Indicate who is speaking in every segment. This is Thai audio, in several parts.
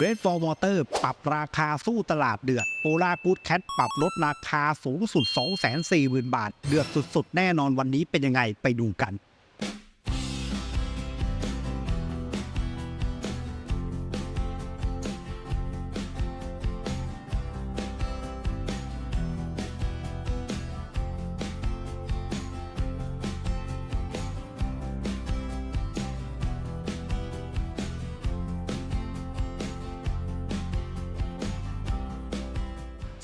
Speaker 1: Great for Motor ปรับราคาสู้ตลาดเดือด o l a Good Cat ปรับลดราคาสูงสุด 240,000 บาท เดือดสุดๆ แน่นอนวันนี้เป็นยังไงไปดูกัน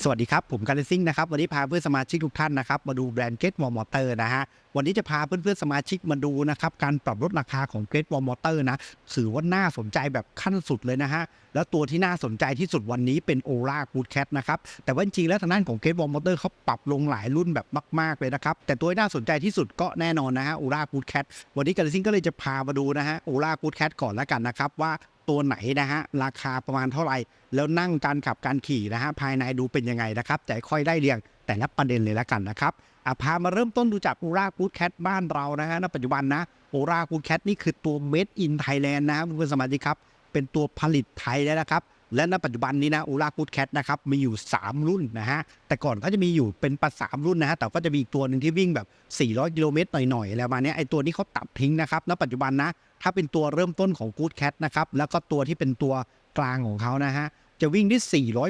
Speaker 1: สวัสดีครับ ผมการซิ่งนะครับ วันนี้พาเพื่อนสมาชิกทุกท่านนะครับ มาดูแบรนด์ Great Wall Motor นะฮะ วันนี้จะพาเพื่อนๆสมาชิกมาดูนะครับ การปรับลดราคาของ Great Wall Motor นะถือว่าน่าสนใจแบบขั้นสุดเลยนะฮะ แล้วตัวที่น่าสนใจที่สุดวันนี้เป็น Ola Good Cat นะครับ แต่ว่าจริงๆแล้วทางด้านของ Great Wall Motor เขาปรับลงหลายรุ่นแบบมาก ๆเลยนะครับ แต่ตัวที่น่าสนใจที่สุดก็แน่นอนนะฮะ Ola Good Cat วันนี้การซิ่งก็เลยจะพามาดูนะฮะ Ola Good Cat ก่อนแล้วกันนะครับว่า ตัวไหนนะฮะราคาประมาณเท่าไหร่ แล้วนั่งการขับการขี่นะฮะภายในดูเป็นยังไงนะครับ แต่ค่อยได้เรียงแต่ละประเด็นเลยแล้วกันนะครับอะพามาเริ่มต้นดูจากโอรากูดแคทบ้านเรานะฮะณปัจจุบันนะโอรากูดแคทนี่คือตัว Made in Thailand นะเพื่อนๆสมาชิกครับ เป็นตัวผลิตไทยแล้วนะครับและณปัจจุบันนี้นะโอรากูดแคทนะครับมีอยู่ 3 รุ่นนะฮะแต่ก่อนก็จะมีอยู่เป็นประสามรุ่นนะฮะแต่ก็จะมีอีกตัวหนึ่งที่วิ่งแบบ 400 กิโลเมตรหน่อยๆแล้วมาเนี้ยไอตัวนี้เขาตัดทิ้งนะครับณปัจจุบันนะ ถ้าเป็นตัวเริ่มต้นของ Good Cat นะครับแล้วก็ตัวที่เป็นตัวกลางของเขานะฮะจะวิ่งได้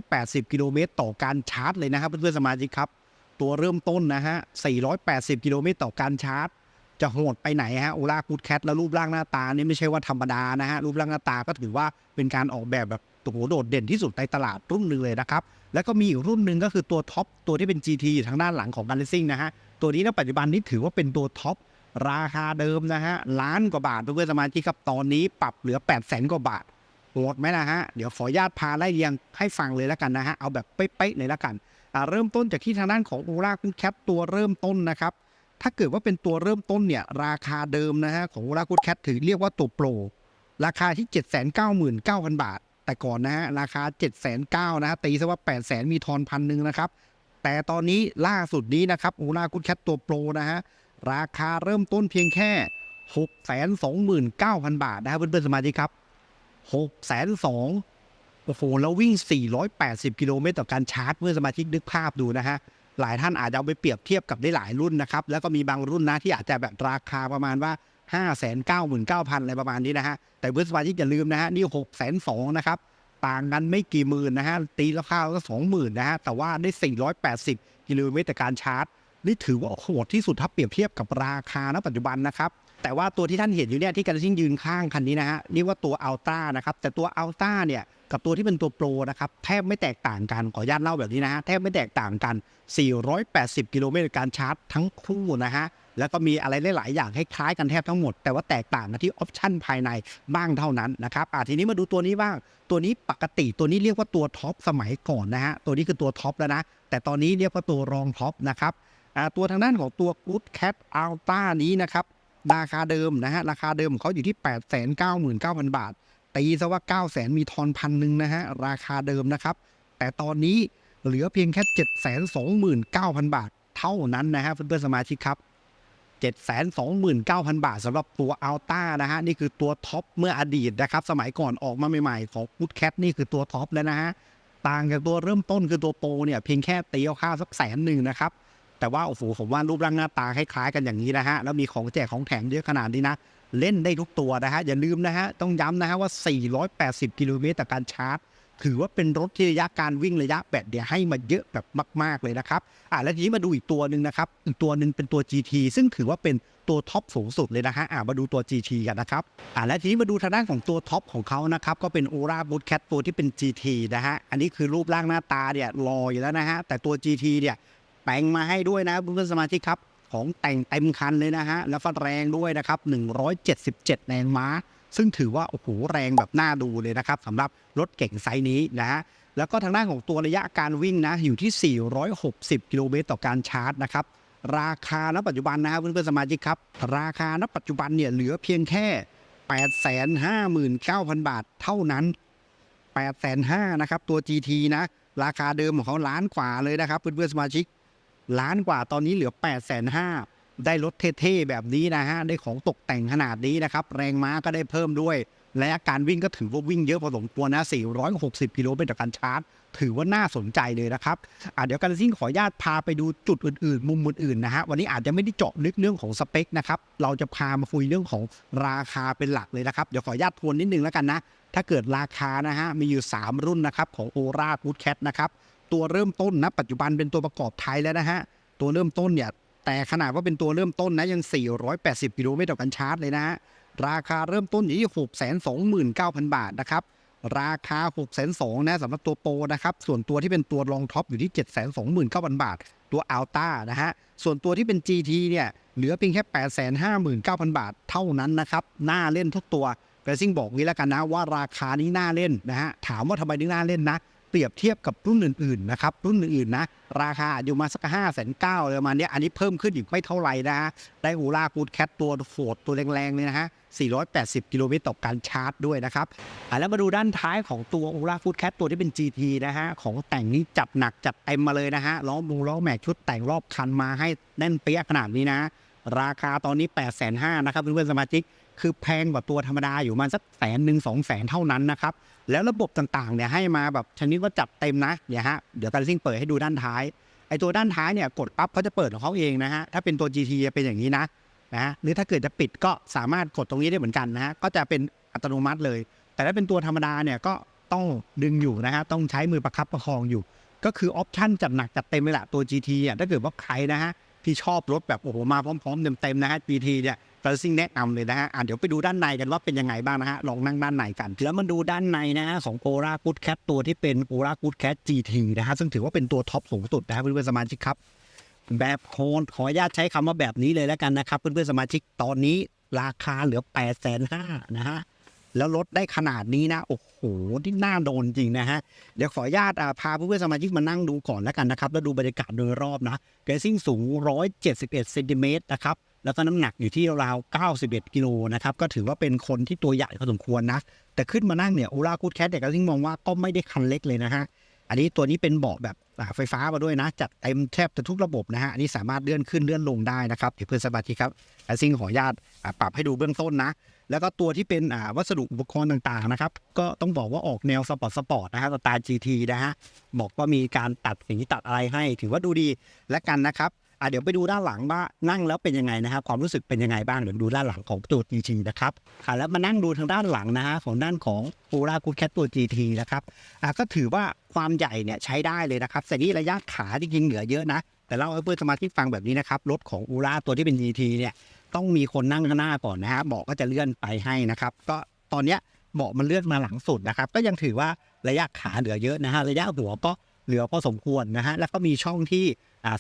Speaker 1: 480 กิโลเมตรต่อการชาร์จเลยนะครับเพื่อนๆสมาชิกครับ ตัวเริ่มต้นนะฮะ 480 กิโลเมตรต่อการชาร์จ จะโหดไปไหนฮะโอลากูดแคทแล้วรูปร่างหน้าตานี่ไม่ใช่ว่าธรรมดานะฮะ รูปร่างหน้าตาก็ถือว่าเป็นการออกแบบแบบโอ้โหโดดเด่นที่สุดในตลาดรุ่นหนึ่งเลยนะครับ แล้วก็มีอีกรุ่นหนึ่งก็คือตัวท็อปตัวที่เป็น GT อยู่ทางด้านหลังของการเลซิ่งนะฮะ ตัวนี้ณปัจจุบันนี้ถือว่าเป็นตัวท็อป ราคาเดิมนะฮะล้านกว่าบาทเพื่อนสมาชิกครับตอนนี้ปรับเหลือ8 0 0แสนกว่าบาทโหดไหมนะฮะเดี๋ยวขออนุญาตพาไล่เรียงให้ฟังเลยแล้วกันนะฮะเอาแบบเป๊ะๆเลยแล้วกันเริ่มต้นจากที่ทางด้านของโอราคุณแคปตัวเริ่มต้นนะครับถ้าเกิดว่าเป็นตัวเริ่มต้นเนี่ยราคาเดิมนะฮะของโอราคุณแคปถือเรียกว่าตัวโปรราคาที่ 799,000 บาท แต่ก่อนนะฮะราคา 7 9 0 0 0นะฮะตีซะว่า 800,000มีทอนพันหนึ่งนะครับแต่ตอนนี้ล่าสุดนี้นะครับโอราคุณแคปตัวโปรนะฮะ ราคาเริ่มต้นเพียงแค่ 629,000 บาทนะครับเพื่อนๆสมาชิกครับ602โอ้โหแล้ววิ่ง 480 กิโลเมตรต่อการชาร์จเพื่อนสมาชิกนึกภาพดูนะฮะ หลายท่านอาจจะเอาไปเปรียบเทียบกับได้หลายรุ่นนะครับ แล้วก็มีบางรุ่นนะที่อาจจะแบบราคาประมาณว่า 5 9 9 0 0 0 อะไรประมาณนี้นะฮะ แต่เพื่อนสมาชิกอย่าลืมนะฮะนี่ 6 2 0 0 0นะครับต่างกันไม่กี่หมื่นนะฮะตีราคาก็20,000นะฮะแต่ว่าได้ 480 กิโลเมตรต่อการชาร์จ นี่ถือว่าโหดที่สุดถ้าเปรียบเทียบกับราคาณปัจจุบันนะครับ แต่ว่าตัวที่ท่านเห็นอยู่เนี่ยที่กันซิ่งยืนข้างคันนี้นะฮะนี่ว่าตัวอัลต้านะครับแต่ตัวอัลต้าเนี่ยกับตัวที่เป็นตัวโปรนะครับแทบไม่แตกต่างกันขออนุญาตเล่าแบบนี้นะฮะแทบไม่แตกต่างกัน 480 กิโลเมตรการชาร์จทั้งคู่นะฮะแล้วก็มีอะไรหลาย ๆ อย่างคล้ายๆกันแทบทั้งหมด แต่ว่าแตกต่างกันที่ออปชั่นภายในบ้างเท่านั้นนะครับอะทีนี้มาดูตัวนี้บ้าง ตัวนี้ปกติตัวนี้เรียกว่าตัวท็อปสมัยก่อนนะฮะตัวนี้คือตัวท็อปแล้วนะแต่ตอนนี้เรียกว่าตัวรองท็อปนะครับ ตัวทางด้านของตัว Good Cat Alta นี้นะครับ ราคาเดิมนะฮะ ราคาเดิมของเขาอยู่ที่ 8 9 9 0 0 0 บาท ตีซะว่า9 0 0 0 0 มีทอนพันหนึ่งนะฮะ ราคาเดิมนะครับ แต่ตอนนี้เหลือเพียงแค่ 7 2 9 0 0 0 บาท เท่านั้นนะฮะเพื่อนๆสมาชิกครับ729,000 บาทสำหรับตัว Alta นะฮะ นี่คือตัวท็อปเมื่ออดีตนะครับ สมัยก่อนออกมาใหม่ๆ ของ Good Cat นี่คือตัวท็อปแล้วนะฮะ ต่างจากตัวเริ่มต้นคือตัวโปรเนี่ย เพียงแค่ตีเอาค่าสักแสนหนึ่งนะครับ แต่ว่าโอ้โหผมว่ารูปร่างหน้าตาคล้ายๆกันอย่างนี้นะฮะแล้วมีของแจกของแถมเยอะขนาดนี้นะเล่นได้ทุกตัวนะฮะอย่าลืมนะฮะต้องย้ำนะฮะว่า 480 กิโลเมตรต่อการชาร์จ ถือว่าเป็นรถที่ระยะการวิ่งระยะแบตเนี่ยให้มาเยอะแบบมาก ๆเลยนะครับอะแล้วทีนี้มาดูอีกตัวหนึ่งนะครับอีกตัวหนึ่งเป็นตัว GT ซึ่งถือว่าเป็นตัวท็อปสูงสุดเลยนะฮะอะมาดูตัว GT กันนะครับอะและทีนี้มาดูทางด้านของตัวท็อปของเขานะครับก็เป็น Aura b o o t Cat ตัวที่เป็น GT นะฮะอันนี้คือรูปร่างหน้าตาเนี่ยรอยแล้วนะฮะแต่ตัว GT เนี่ย แปลงมาให้ด้วยนะเพื่อนสมาชิกครับ ของแต่งเต็มคันเลยนะฮะ แล้วก็แรงด้วยนะครับ 177 แรงม้า ซึ่งถือว่า โอ้โห แรงแบบน่าดูเลยนะครับสำหรับรถเก่งไซส์นี้นะฮะแล้วก็ทางด้านของตัวระยะการวิ่งนะ อยู่ที่ 460 กิโลเมตรต่อการชาร์จนะครับราคาณปัจจุบันนะครับเพื่อนๆสมาชิกครับ ราคาณปัจจุบันเนี่ยเหลือเพียงแค่ 859,000 บาทเท่านั้น 8 5 0 0 0นะครับตัว GT นะ ราคาเดิมของเขาล้านกว่าเลยนะครับเพื่อนๆสมาชิก ล้านกว่าตอนนี้เหลือ805,000ได้รถเท่ๆแบบนี้นะฮะ ได้ของตกแต่งขนาดนี้นะครับ แรงม้าก็ได้เพิ่มด้วย และการวิ่งก็ถือว่าวิ่งเยอะพอสมควรนะ 460 กิโลเมตรต่อการชาร์จ ถือว่าน่าสนใจเลยนะครับอะเดี๋ยวการซิ่งขออนุญาตพาไปดูจุดอื่นๆ มุมอื่นๆนะฮะ วันนี้อาจจะไม่ได้เจาะลึกเรื่องของสเปคนะครับ เราจะพามาคุยเรื่องของราคาเป็นหลักเลยนะครับ เดี๋ยวขออนุญาตทวนนิดนึงแล้วกันนะ ถ้าเกิดราคานะฮะ มีอยู่ 3 รุ่นนะครับของโอราคูดแคทนะครับ ตัวเริ่มต้นนะปัจจุบันเป็นตัวประกอบไทยแล้วนะฮะตัวเริ่มต้นเนี่ยแต่ขนาดว่าเป็นตัวเริ่มต้นนะยัง 480 กิโลเมตรต่อการชาร์จเลยนะ ราคาเริ่มต้นอยู่ที่629,000 บาทนะครับ ราคา6 2 0 0 0นะสำหรับตัวโปรนะครับ ส่วนตัวที่เป็นตัวรองท็อปอยู่ที่ 729,000 บาท ตัวอัลต้านะฮะ ส่วนตัวที่เป็น GT เนี่ยเหลือเพียงแค่ 859,000 บาทเท่านั้นนะครับ น่าเล่นทุกตัวแต่ซิ่งบอกงี้แล้วกันนะว่าราคานี้น่าเล่นนะฮะ ถามว่าทำไมถึงน่าเล่นนะเปรียบเทียบกับรุ่นอื่นๆนะครับรุ่นอื่นๆนะราคาอยู่มาสักห้าแสนเก้าเลยประมาณเนี้ยอันนี้เพิ่มขึ้นอีกไม่เท่าไหร่นะฮะได้ฮูล่ากูดแคทตัวโหดตัวแรงๆเลยนะฮะ480 กิโลเมตรต่อการชาร์จด้วยนะครับอแล้วมาดูด้านท้ายของตัว o อ a Food Cat ตัวที่เป็น GT นะฮะ ของแต่งนี้จัดหนักจัดเต็มมาเลยนะฮะล้อมุงล้อแม็กชุดแต่งรอบคันมาให้แน่นเปี้ยขนาดนี้นะ ราคาตอนนี้ 8 5 0 0 0นะครับเพื่อนๆสมาชิก คือแพงกว่าตัวธรรมดาอยู่มาสักแสนหนึ่งสองแสนเท่านั้นนะครับ แล้วระบบต่างๆเนี่ยให้มาแบบชนิดว่าจัดเต็มนะเนี่ยฮะเดี๋ยวการซิ่งเปิดให้ดูด้านท้ายไอตัวด้านท้ายเนี่ยกดปั๊บเขาจะเปิดของเขาเองนะฮะถ้าเป็นตัว GT จะเป็นอย่างนี้นะนะฮะหรือถ้าเกิดจะปิดก็สามารถกดตรงนี้ได้เหมือนกันนะฮะก็จะเป็นอัตโนมัติเลย แต่ถ้าเป็นตัวธรรมดาเนี่ยก็ต้องดึงอยู่นะฮะต้องใช้มือประคับประคองอยู่ ก็คือออปชั่นจัดหนักจัดเต็มเลยแหละตัว GT อะถ้าเกิดว่าใครนะฮะที่ชอบรถแบบโอ้โหมาพร้อมๆเต็มๆนะฮะ GT เนี่ย เราซิ่งแนะนำเลยนะฮะอะเดี๋ยวไปดูด้านในกันว่าเป็นยังไงบ้างนะฮะลองนั่งด้านในกันแล้วมาดูด้านในนะฮะของโ o รา a ูดแค t ตัวที่เป็นโ o รา a ูดแค t GT นะฮะซึ่งถือว่าเป็นตัวท็อปสูงสุดนะฮะเพื่อนๆสมาชิกครับแบบโคนขออนุญาตใช้คำว่าแบบนี้เลยแล้วกันนะครับ เพื่อนๆสมาชิกตอนนี้ราคาเหลือ8ปดแสนห้านะฮะแล้วลดได้ขนาดนี้นะ โอ้โหที่น่าโดนจริงนะฮะ เดี๋ยวขออนุญาตอ่าพาเพื่อนๆสมาชิกมานั่งดูก่อนแล้วกันนะครับ แล้วดูบรรยากาศโดยรอบนะเกรซิ่งสูง 171เซนติเมตรนะครับ แล้วก็น้ำหนักอยู่ที่ราวๆ91กิโลนะครับ ก็ถือว่าเป็นคนที่ตัวใหญ่พอสมควรนะ แต่ขึ้นมานั่งเนี่ยโอราคูดแคทเนี่ก็ซิ่งมองว่าก็ไม่ได้คันเล็กเลยนะฮะ อันนี้ตัวนี้เป็นเบาะแบบไฟฟ้ามาด้วยนะ จัดเต็มแทบจะทุกระบบนะฮะ อันนี้สามารถเลื่อนขึ้นเลื่อนลงได้นะครับเดี๋ยวเพื่อนสมาชิกครับแต่ซิ่งขออนุญาตปรับให้ดูเบื้องต้นนะ แล้วก็ตัวที่เป็นวัสดุอุปกรณ์ต่างๆนะครับ ก็ต้องบอกว่าออกแนวสปอร์ตสปอร์ตนะฮะสไตล์ GT นะฮะ บอกว่ามีการตัดสีตัดอะไรให้ ถือว่าดูดีและกันนะครับ อะเดี๋ยวไปดูด้านหลังว่านั่งแล้วเป็นยังไงนะครับ ความรู้สึกเป็นยังไงบ้างเดี๋ยวดูด้านหลังของตัว GT นะครับค่ะแล้วมานั่งดูทางด้านหลังนะฮะของด้านของ o รา Good Cat ตัว GT นะครับอะก็ถือว่าความใหญ่เนี่ยใช้ได้เลยนะครับแต่นี่ระยะขาจริงๆเหลือเยอะนะ แต่เล่าให้เพื่อนสมาชิกฟังแบบนี้นะครับรถของ o ราตัวที่เป็น GT เนี่ยต้องมีคนนั่งข้างหน้าก่อนนะฮะเบาะก็จะเลื่อนไปให้นะครับ ก็ตอนเนี้ยเบาะมันเลื่อนมาหลังสุดนะครับ ก็ยังถือว่าระยะขาเหลือเยอะนะฮะระยะหัวก็เหลือพอสมควรนะฮะแล้วก็มีช่องที่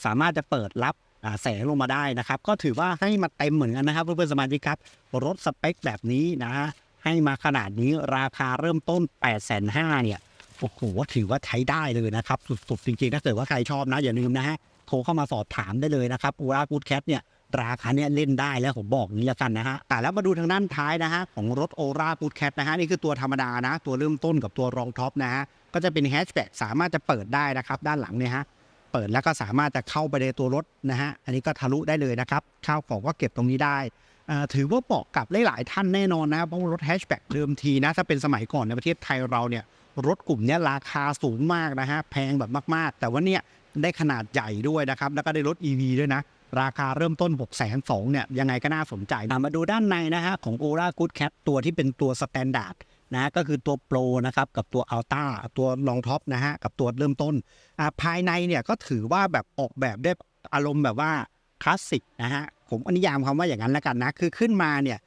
Speaker 1: สามารถจะเปิดรับแสงลงมาได้นะครับ ก็ถือว่าให้มาเต็มเหมือนกันนะครับเพื่อนๆสมาชิกครับ รถสเปคแบบนี้นะฮะให้มาขนาดนี้ราคาเริ่มต้น 8 5 0 0 0เนี่ยโอ้โหถือว่าใช้ได้เลยนะครับ สุดๆ จริงๆ ถ้าเกิดว่าใครชอบนะ อย่าลืมนะฮะ โทรเข้ามาสอบถามได้เลยนะครับอูรากูดแคทเนี่ย ราคาเนี่ยเล่นได้แล้วผมบอกนี้แล้วกันนะฮะ แต่แล้วมาดูทางด้านท้ายนะฮะ ของรถโอรากูดแคทนะฮะ นี่คือตัวธรรมดานะ ตัวเริ่มต้นกับตัวรองท็อปนะฮะ ก็จะเป็นแฮชแบ็กสามารถจะเปิดได้นะครับ ด้านหลังเนี่ยฮะ เปิดแล้วก็สามารถจะเข้าไปในตัวรถนะฮะอันนี้ก็ทะลุได้เลยนะครับข้าวของก็เก็บตรงนี้ได้ถือว่าเหมาะกับหลายๆท่านแน่นอนนะเพราะรถแฮชแบ็กเดิมทีนะถ้าเป็นสมัยก่อนในประเทศไทยเราเนี่ยรถกลุ่มนี้ราคาสูงมากนะฮะแพงแบบมากๆ แต่ว่าเนี่ยได้ขนาดใหญ่ด้วยนะครับ แล้วก็ได้รถ EV ด้วยนะ ราคาเริ่มต้น 6 2 0 0 0เนี่ยยังไงก็น่าสนใจ มาดูด้านในนะฮะของ o อ a Good Cat ตัวที่เป็นตัวสแตนดาร์ด นะก็คือตัวโปรนะครับกับตัวอัลต้าตัวรองท็อปนะฮะกับตัวเริ่มต้นอ่าภายในเนี่ยก็ถือว่าแบบออกแบบได้อารมณ์แบบว่าคลาสสิกนะฮะผมอนิยามคำว่าอย่างนั้นแล้วกันนะ คือขึ้นมาเนี่ย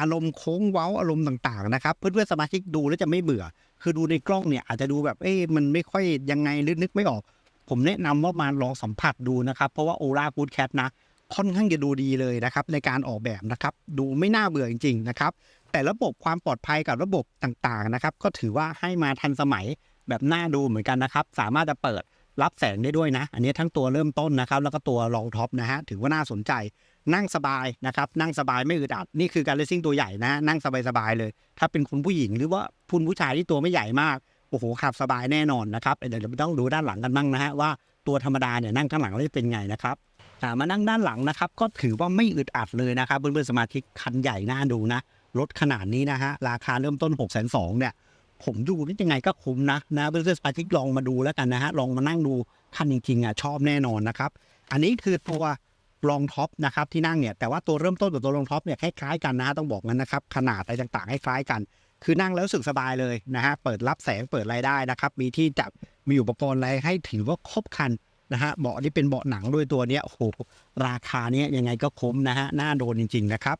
Speaker 1: อารมณ์โค้งเว้าอารมณ์ต่างๆนะครับ เพื่อนๆสมาชิกดูแล้วจะไม่เบื่อ คือดูในกล้องเนี่ยอาจจะดูแบบเอ๊ะมันไม่ค่อยยังไงนึกนึกไม่ออก ผมแนะนำว่ามาลองสัมผัสดูนะครับ เพราะว่าโอรากูดแคทนะค่อนข้างจะดูดีเลยนะครับในการออกแบบนะครับ ดูไม่น่าเบื่อจริง ๆ นะครับ แต่ระบบความปลอดภัยกับระบบต่างๆนะครับ ก็ถือว่าให้มาทันสมัยแบบน่าดูเหมือนกันนะครับ สามารถจะเปิดรับแสงได้ด้วยนะ อันนี้ทั้งตัวเริ่มต้นนะครับ แล้วก็ตัวรองท็อปนะฮะถือว่าน่าสนใจนั่งสบายนะครับ นั่งสบายไม่อึดอัดนี่คือการเลสซิ่งตัวใหญ่นะ นั่งสบายๆเลย ถ้าเป็นคุณผู้หญิงหรือว่าคุณผู้ชายที่ตัวไม่ใหญ่มากโอ้โหขับสบายแน่นอนนะครับเดี๋ยวเราต้องดูด้านหลังกันบ้างนะฮะว่าตัวธรรมดาเนี่ยนั่งข้างหลังแล้วจะเป็นไงนะครับมานั่งด้านหลังนะครับ ก็ถือว่าไม่อึดอัดเลยนะครับเพื่อนๆสมาชิกคันใหญ่น่าดูนะ รถขนาดนี้นะฮะ ราคาเริ่มต้น 6 2 0 0 0เนี่ย ผมดูนี่ยังไงก็คุ้มนะนะเพื่อนๆสมาชิกลองมาดูแล้วกันนะฮะ ลองมานั่งดูคันจริงๆอะชอบแน่นอนนะครับ อันนี้คือตัวรองท็อปนะครับที่นั่งเนี่ยแต่ว่าตัวเริ่มต้นกับตัวรองท็อปเนี่ยคล้ายๆกันนะฮะต้องบอกงั้นนะครับ ขนาดอะไรต่างๆคล้ายๆกัน คือนั่งแล้วสึกสบายเลยนะฮะเปิดรับแสงเปิดรายได้นะครับ มีที่จับมีอุปกรณ์อะไรให้ถือว่าครบคันนะฮะเบาะนี่เป็นเบาะหนังด้วยตัวเนี้ยโอ้โหราคาเนี้ยยังไงก็คุ้มนะฮะน่าโดนจริง ๆ นะครับ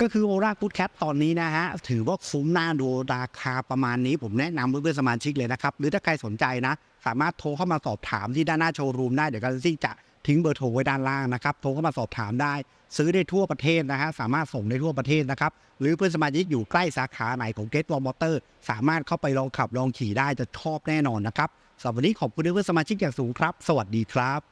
Speaker 1: ก็คือโอราคูดแคปตอนนี้นะฮะ ถือว่าคุ้มหน่าดูราคาประมาณนี้ ผมแนะนำเพื่อนๆสมาชิกเลยนะครับ หรือถ้าใครสนใจนะ สามารถโทรเข้ามาสอบถามที่ด้านหน้าโชว์รูมได้ เดี๋ยวกันซี่จะทิ้งเบอร์โทรไว้ด้านล่างนะครับ โทรเข้ามาสอบถามได้ ซื้อได้ทั่วประเทศนะฮะ สามารถส่งได้ทั่วประเทศนะครับ หรือเพื่อนสมาชิกอยู่ใกล้สาขาไหนของเกตวอลมอเตอร์สามารถเข้าไปลองขับลองขี่ได้จะชอบแน่นอนนะครับสำหรับวันนี้ขอบคุณเพื่อนสมาชิกอย่างสูงครับ สวัสดีครับ